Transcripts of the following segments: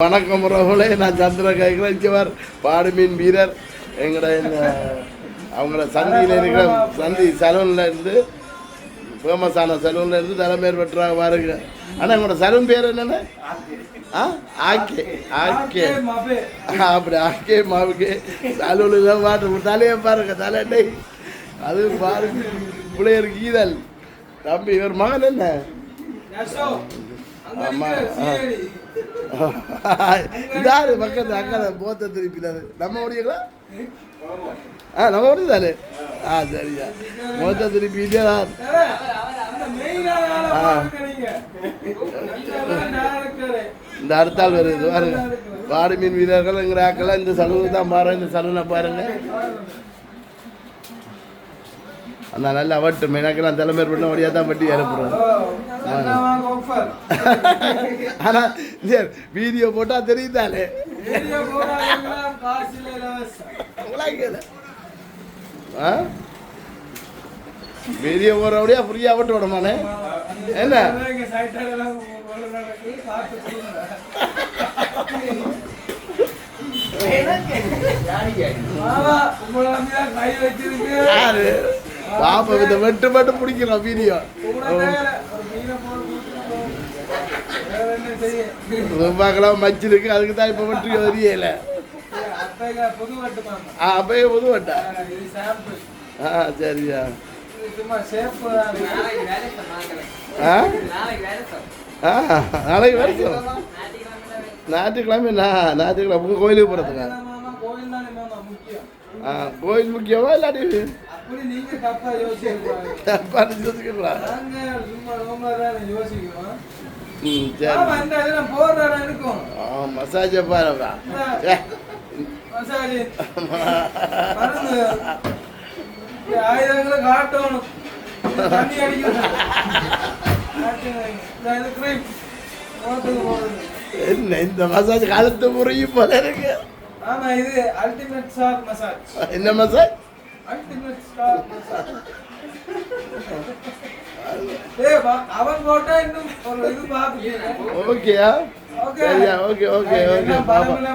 வணக்கம் உறவுகளே நான் சந்திர கைகலச்சிவர் பாடுமீன் வீரர். எங்களோட இந்த அவங்கள சந்தியில் இருக்கிற சந்தி சலூனில் இருந்து ஃபேமஸான சலூனில் இருந்து தலைமையர் பெற்றாங்க பாருங்க. ஆனால் எங்களோட சலூன் பேர் என்னென்ன ஆ ஆக்கே ஆக்கே. அப்படி ஆக்கே மாவுக்கு சலூனில் தான் மாட்டு தலையை பாருங்க தலையை அது பாருங்க பிள்ளையருக்கு ஈதல் தம்பி இவர் மகன் என்ன? ஆமாம் ஆ. இதாரு பக்கத்து அக்கா போத்த திருப்பினாரு நம்ம ஓடிங்களா ஆ நம்ம ஓடி தானே? ஆ சரியா. மொத்த திருப்பி தான். இந்த அடுத்தால் வருது பாருங்க. வாடு மீன் வீரர்கள் எங்கிற ஆக்கெல்லாம் இந்த சலுகை தான் பாருங்க இந்த சலூனை பாருங்க. அந்த நல்ல அவட்டும். எனக்கு நான் தலைமையர் பண்ண வழியாக தான் பட்டி அனுப்புகிறேன் இந்த வீடியோ உங்களாக்கியது. ஆ? வீடியோ போகிறபடியா ஃப்ரீயாக விட்டு விடமானே? என்ன? பாப்பா இதை வெட்டு மட்டும் பிடிக்கிறோம் வீடியோ ரூபாக்கெல்லாம் மச்சிருக்கு அதுக்கு தான் இப்போ வெற்றி வட்டுமாமா ஆ அப்பயே புது வட்டா? ஆ சரியா. ஆ? ஆ? நாளைக்கு வரைக்கும் ஞாயிற்றுக்கிழமை நான் ஞாயிற்றுக்கிழமை உங்கள் கோயிலுக்கு முக்கியம். ஆ கோயில் முக்கியமா இல்லாட்டி? தப்பா ம் சரி. இருக்கும். மசாஜை ஏ. மசாஜ் ஆயுதங்களை காட்டணும். தண்ணி அடிக்கணும் என்ன இந்த மசாஜ் காலத்து முறையும் போல இருக்கு? ஆமா இது அல்டிமேட் ஸ்டார் மசாஜ் என்ன மசாஜ் அல்டிமேட் ஸ்டார் மசாஜ் அவன் போட்டா இன்னும் ஒரு இது பாத்துட்டீங்க ஓகேயா Okay. சரியா ஓகே ஓகே ஓகே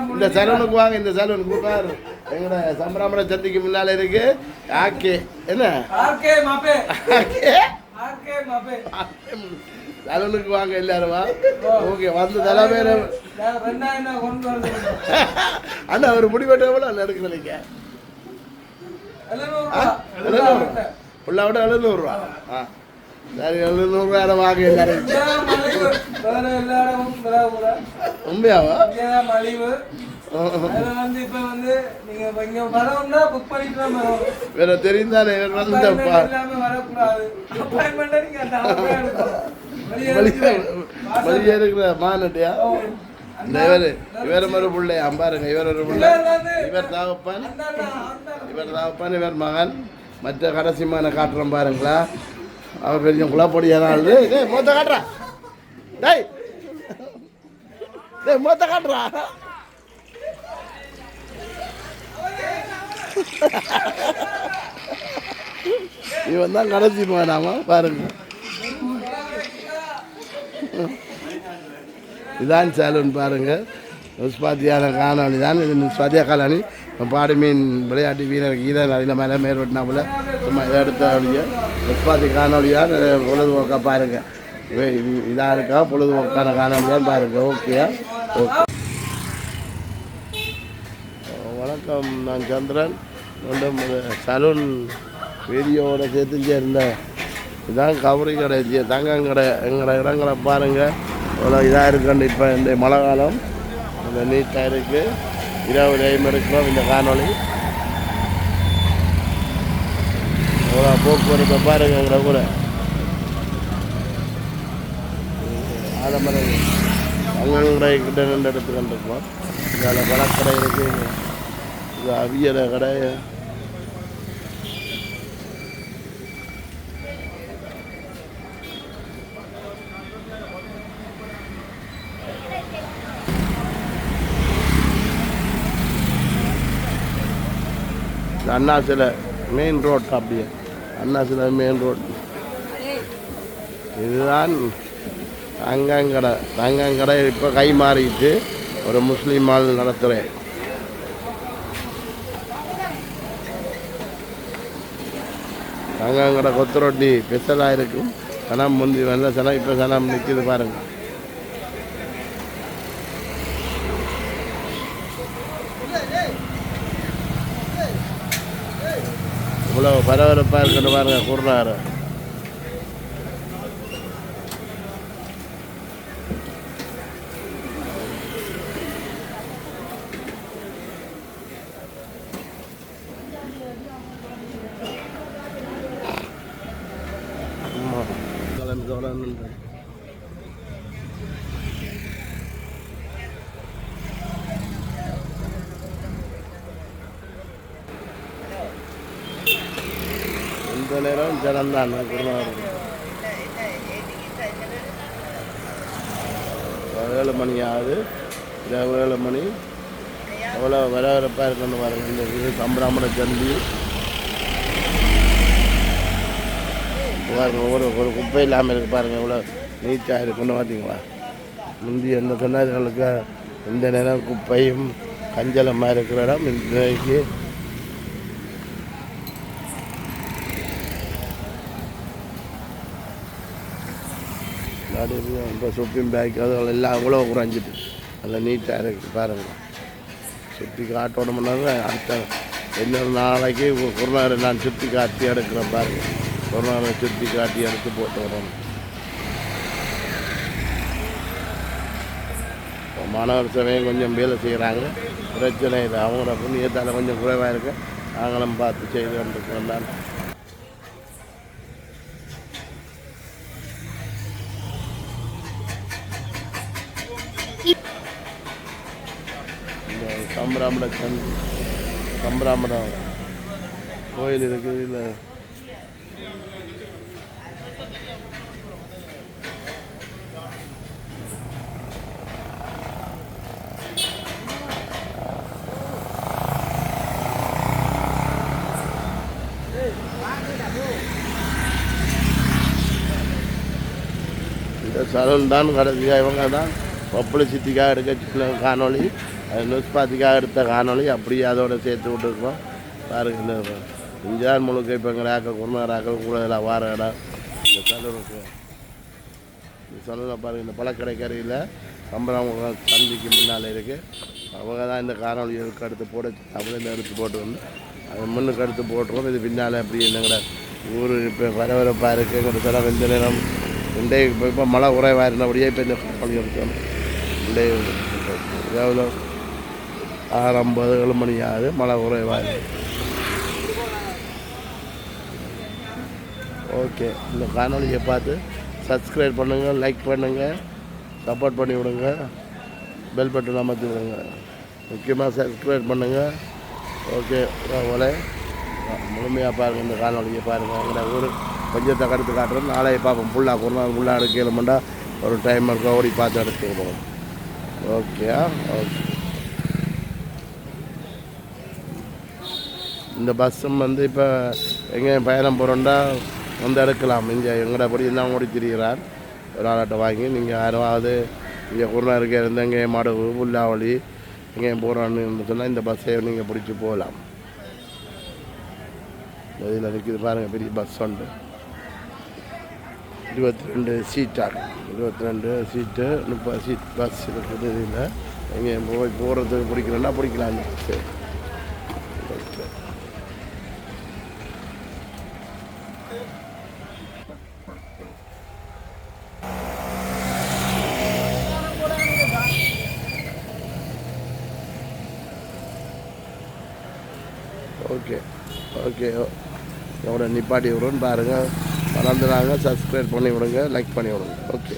இந்த. சலூனுக்கு வாங்க இந்த சலூனுக்கு பாரு எங்கட சம்பராமர சந்திக்கு முன்னால இருக்கு ஆக்கே என்ன சலூனுக்கு வாங்க எல்லாரும் ஓகே வந்து வரது அண்ணா ஒரு முடிவெட்ட எவ்வளோ எடுக்கிறீங்க ஆ ரூபா எழுநூறு ஃபுல்லாக விட ஆ சரி வாங்க எல்லாரும் மலிவு வேற எல்லா இடமும் விலை கூட உண்மையாவா மலிவு வேற தெரியும் தானே இவர் Appointment வந்தப்பா இல்லாம வரக்கூடாது அப்பாயின்மெண்ட் நீங்க அந்த அளவுக்கு எடுக்கணும். வெளியே வெளியே எடுத்து வாசல் வெளியே இருக்கிற. இந்த இவர் இவர் ஒரு பிள்ளை பாருங்க இவர் ஒரு பிள்ளை இவர் தாவப்பான். இவர் தாவப்பான் இவர் மகன் மற்ற கடைசி மகனை காட்டுறோம் பாருங்களா அவர் பெரிய குழப்படியான ஆள் டேய் மூத்த காட்டுறா. டேய். டேய் மூத்த காட்டுறா. இவன் தான் கடைசி மகனாமா பாருங்க. இதான் சேலூன் பாருங்க. நுஸ்பாத்தியான காணொலி தான் இது நுஸ்பாத்தியா காலனி. பாடு மீன் விளையாட்டு வீரர் கீதன் அதில் மேலே மேற்பட்டினாப்புல சும்மா இதை எடுத்த முப்பாத்தி காணொலியாக நிறைய பொழுதுபோக்காக பாருங்க. இதாக இருக்கா? பொழுதுபோக்கான காணொலியாக பாருங்க. ஓகேயா ஓகே வணக்கம். நான் சந்திரன். மீண்டும் சலூன் வீடியோவோட சேர்த்து இருந்தேன் இதான் கவரி கடை. தங்கம் கடை. எங்களோட இடங்களை பாருங்கள் இவ்வளோ இதாக இருக்குன்னு இப்போ இந்த மழை காலம். இந்த நீட்டாக இருக்குது இரவு டைம் இருக்கிறோம் இந்த காணொலி அவ்வளோ போக்குவரத்தை பாருங்க எங்களை கூட. ஆலமரம் அங்கங்கடை கிட்ட நின்று எடுத்துக்கிட்டு இருக்கோம் இதில் பழக்கடை இருக்குது இது அவியலை கடை. அண்ணா சிலை மெயின் ரோட் அப்படியே. அண்ணா சிலை மெயின் ரோட் இதுதான் தங்கங்கடை தங்கங்கடை இப்போ கை மாறிட்டு ஒரு முஸ்லீம் ஆள் நடத்துகிறேன் தங்கங்கடை கொத்து ரொட்டி ஸ்பெஷலாக இருக்கும். சனம் முந்தி நல்ல சனம் இப்போ சனம் நிற்கிது பாருங்கள் இவ்வளோ பரபரப்பாக இருக்குன்னு பாருங்கள் குருநாறு ஆமாம் கிளம்பி தொடர்ந்து குருநாதர். ஏழு மணி ஆகுது. இரவு ஏழு மணி. அவ்வளோ வரவரப்பாக இருக்குன்னு பாருங்க. இந்த இது சம்பராமர சந்தி பாருங்கள் ஒரு ஒரு குப்பை இல்லாமல் இருக்கு பாருங்கள் எவ்வளோ நீட்டாக இருக்குன்னு பார்த்தீங்களா? முந்தி என்ன சொன்னார்களுக்கு இந்த நேரம் குப்பையும் கஞ்சலமாக இருக்கிற இடம். இன்றைக்கு நடுவில் இப்போ ஷாப்பிங் பேக் அதுகள் எல்லாம் அவ்வளோ குறைஞ்சிட்டு. அதில் நீட்டாக இருக்குது பாருங்கள் சுற்றி காட்டணும்னாங்க அடுத்த இன்னொரு நாளைக்கு ஒரு நான் சுற்றி காட்டி எடுக்கிறேன் பாருங்க. ஒரு சுற்றி காட்டி எடுத்து போட்டு வரணும் இப்போ மாணவர் சமயம் கொஞ்சம் வேலை செய்கிறாங்க பிரச்சனை இல்லை அவங்கள புண்ணியத்தால் கொஞ்சம் குறைவாக இருக்கு. நாங்களும் பார்த்து செய்து கொண்டிருக்கிறோம் தான். இந்த சம்பிராமண சந்தி கோயில் இருக்குது இல்லை இந்த தான் கடைசியாக இவங்க தான். பப்ளிசிட்டிக்காக எடுக்க காணொலி காணொளி எடுத்த காணொலி அப்படியே அதோட சேர்த்து விட்டுருக்கோம். பாருங்க இந்த முழுக்க இப்போ எங்கள் குருநாள் குருநாராக்கள் கூட எல்லாம் வார இடம். இந்த சலூருக்கு இந்த சலூரில் பாருங்கள் இந்த பழக்கடை கரையில் கம்பரம் சந்திக்கு முன்னால் இருக்குது அவங்க தான் இந்த காணொலி எடுத்து போட தமிழில் எடுத்து போட்டு வந்து அது முன்னுக்கு எடுத்து போட்டுருவோம். இது பின்னால் அப்படி என்னங்கட ஊர் இப்போ பரபரப்பாக இருக்குது எங்கிட்ட சில வெந்த நேரம் இன்றைய இப்போ இப்போ மழை குறைவாக இருந்தபடியே இப்போ இந்த காணொலி எடுத்தோம் இன்றைய எவ்வளோ ஆறு ஐம்பது ஏழு மணி ஆகுது மழை குறைவாக இருக்குது ஓகே. இந்த காணொலியை பார்த்து சப்ஸ்கிரைப் பண்ணுங்கள் லைக் பண்ணுங்கள் சப்போர்ட் பண்ணி விடுங்க. பெல் பட்டன் அமர்த்தி விடுங்க. முக்கியமாக சப்ஸ்கிரைப் பண்ணுங்கள் ஓகே. போல முழுமையாக பாருங்கள் இந்த காணொலியை பாருங்கள் எங்களை ஊர் கொஞ்சத்தை கடுத்து காட்டுறோம். நாளைய பார்ப்போம். ஃபுல்லாக ஒரு நாள் ஃபுல்லாக எடுக்கலுமெண்டா ஒரு டைம் இருக்கும் ஓடி பார்த்து எடுத்துக்கணும் ஓகே ஓகே. இந்த பஸ்ஸும் வந்து இப்போ எங்கேயும் பயணம் போகிறோண்டா வந்து எடுக்கலாம். இங்கே எங்கட படி தான் ஓடி திரிகிறார் ஒரு ஆளாட்ட வாங்கி நீங்கள் யாராவது இங்கே குருணா இருக்க இருந்து எங்கேயும் மடவு புல்லாவளி எங்கேயும் போகிறோன்னு சொன்னால் இந்த பஸ்ஸை நீங்கள் பிடிச்சி போகலாம் இதில் நிற்கிது பாருங்கள் பெரிய பஸ் உண்டு இருபத்தி ரெண்டு சீட்டாக இருபத்தி ரெண்டு சீட்டு முப்பது சீட் பஸ் இருக்குது இதில். எங்கேயும் போய் போகிறதுக்கு பிடிக்கலன்னா பிடிக்கலாம். இந்த பஸ்ஸு ஓகே ஓகே. ஓகே. எவ்வளோ நிப்பாட்டி விடுன்னு பாருங்கள் மறந்துடாங்க சப்ஸ்கிரைப் பண்ணி விடுங்க லைக் பண்ணி விடுங்க ஓகே